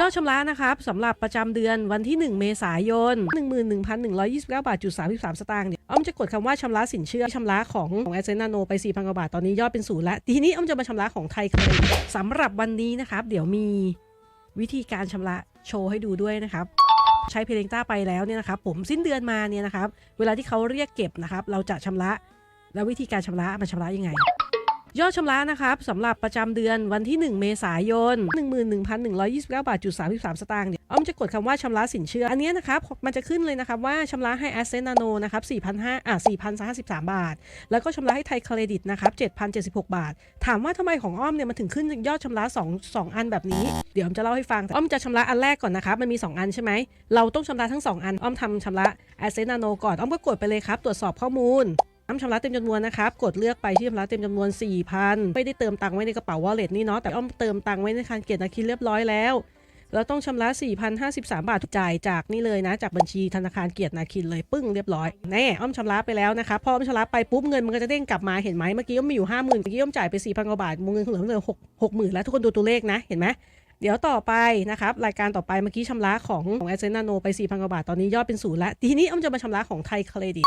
ยอดชำระนะครับสำหรับประจำเดือนวันที่ 1 เมษายน 11,129 บาทจุด33 สตางค์เนี่ยอ้อมจะกดคำว่าชำระสินเชื่อชำระของของแอสเซนาโนไป 4,000กว่าบาท ตอนนี้ยอดเป็นศูนย์แล้วทีนี้อ้อมจะมาชำระของไทยเครดิตสำหรับวันนี้นะครับ เดี๋ยวมีวิธีการชำระโชว์ให้ดูด้วยนะครับใช้เพลงต้าไปแล้วเนี่ยนะครับผมสิ้นเดือนมาเนี่ยนะครับเวลาที่เขาเรียกเก็บนะครับเราจะชำระ แล้ววิธีการชำระมันชำระยังไง ยอดชำระนะครับสำหรับประจำเดือนวันที่ 1 เมษายน 11,129 บาทจุด33 สตางค์เนี่ยอ้อมจะกดคำว่าชำระสินเชื่อ อันนี้นะครับ มันจะขึ้นเลยนะครับว่าชำระให้ a s c e n Nano นะครับ4,500อะ4,053 บาท แล้วก็ชำระให้ไทยเครดิตนะครับ7,076 บาท ถามว่าทำไมของอ้อมเนี่ยมันถึงขึ้นยอดชำระ2 2 อันแบบนี้ เดี๋ยวอ้อมจะเล่าให้ฟังอ้อมจะชำระอันแรกก่อนนะครับ มันมี 2 อันใช่ไหม เราต้องชำระทั้ง 2 อัน อ้อมทำชำระ a s c e n Nano ก่อน อ้อมก็กดไปเลยครับ ตรวจสอบข้อมูล น้ำชำระเต็มจำนวนนะครับ กดเลือกไปที่ชำระเต็มจำนวน 4,000 ไม่ได้เติมตังค์ไว้ในกระเป๋าวอลเล็ตนี่เนาะ แต่อ้อมเติมตังค์ไว้ในคันเกียรตินาคินเรียบร้อยแล้วแล้วต้องชำระ 4,053 บาทจ่ายจากนี่เลยนะ จากบัญชีธนาคารเกียรตินาคินเลยปึ้งเรียบร้อย แน่อ้อมชำระไปแล้วนะครับพออ้อมชำระไปปุ๊บเงินมันก็จะเด้งกลับมา เห็นไหมเมื่อกี้อ้อมมีอยู่ 50,000เมื่อกี้อ้อมจ่ายไป 4,000กว่าบาท เงินเหลือเหลือ6 60,000 แล้วทุกคนดูตัวเลขนะ เห็นไหมเดี๋ยวต่อไปนะครับ รายการต่อไปเมื่อกี้ชำระของของแอสเซนนาโนไป4,000กว่าบาทตอนนี้ยอดเป็นศูนย์แล้วทีนี้อ้อมจะมาชำระของไทยเครดิต